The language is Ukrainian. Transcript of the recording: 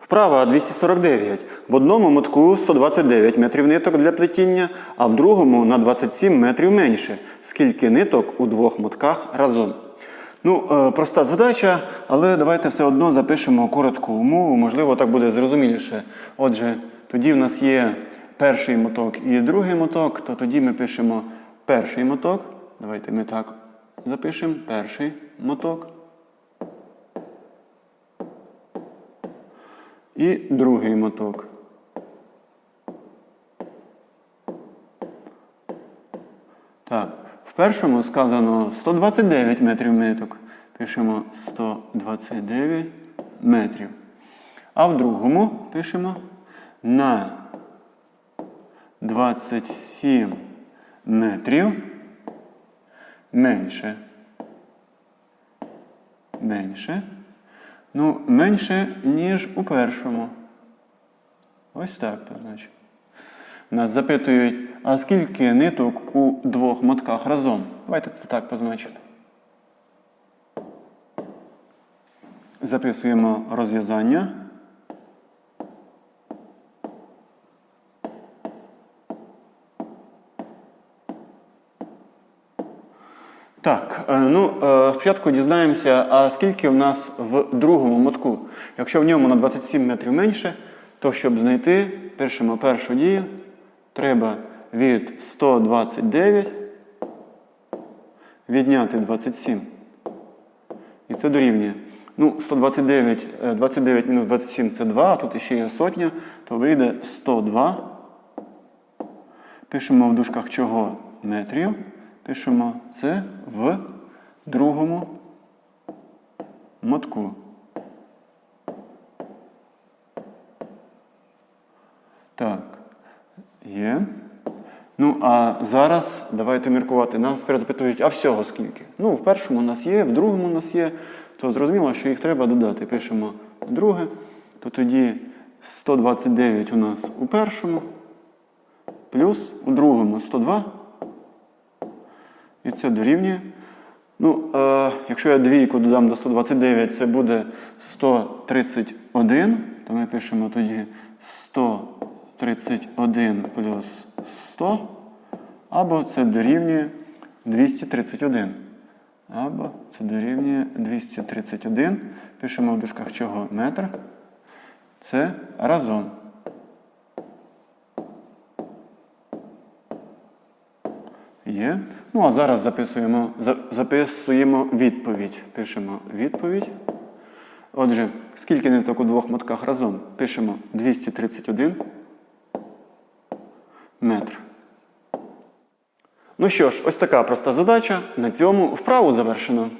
Вправа 249. В одному мотку 129 метрів ниток для плетіння, а в другому на 27 метрів менше. Скільки ниток у двох мотках разом? Ну, е, проста задача, але давайте все одно запишемо коротку умову, можливо, так буде зрозуміліше. Отже, тоді в нас є перший моток і другий моток, то тоді ми пишемо перший моток. Давайте ми так запишемо перший моток. І другий моток. Так, в першому сказано 129 метрів ниток. Пишемо 129 метрів. А в другому пишемо на 27 метрів менше. Менше. Ну, менше, ніж у першому. Ось так позначимо. Нас запитують, а скільки ниток у двох мотках разом? Давайте це так позначимо. Записуємо розв'язання. Так, е, ну е, спочатку дізнаємося, а скільки в нас в другому мотку. Якщо в ньому на 27 метрів менше, то щоб знайти, пишемо першу дію, треба від 129 відняти 27. І це дорівнює. Ну, 129, е, 29 мінус 27 це 2, а тут ще є сотня, то вийде 102. Пишемо в дужках чого метрів. Пишемо це в другому мотку. Так, є. Ну, а зараз давайте міркувати. Нам тепер запитують, а всього скільки? Ну, в першому у нас є, в другому у нас є, то зрозуміло, що їх треба додати. Пишемо друге, то тоді 129 у нас у першому, плюс у другому 102. І це дорівнює. Ну, е, якщо я двійку додам до 129, це буде 131. То ми пишемо тоді 131 плюс 100. Або це дорівнює 231. Або це дорівнює 231. Пишемо в дужках чого метр. Це разом. Є. Ну, а зараз записуємо, записуємо відповідь. Пишемо відповідь. Отже, скільки ниток у двох мотках разом? Пишемо 231 метр. Ну що ж, ось така проста задача. На цьому вправу завершено.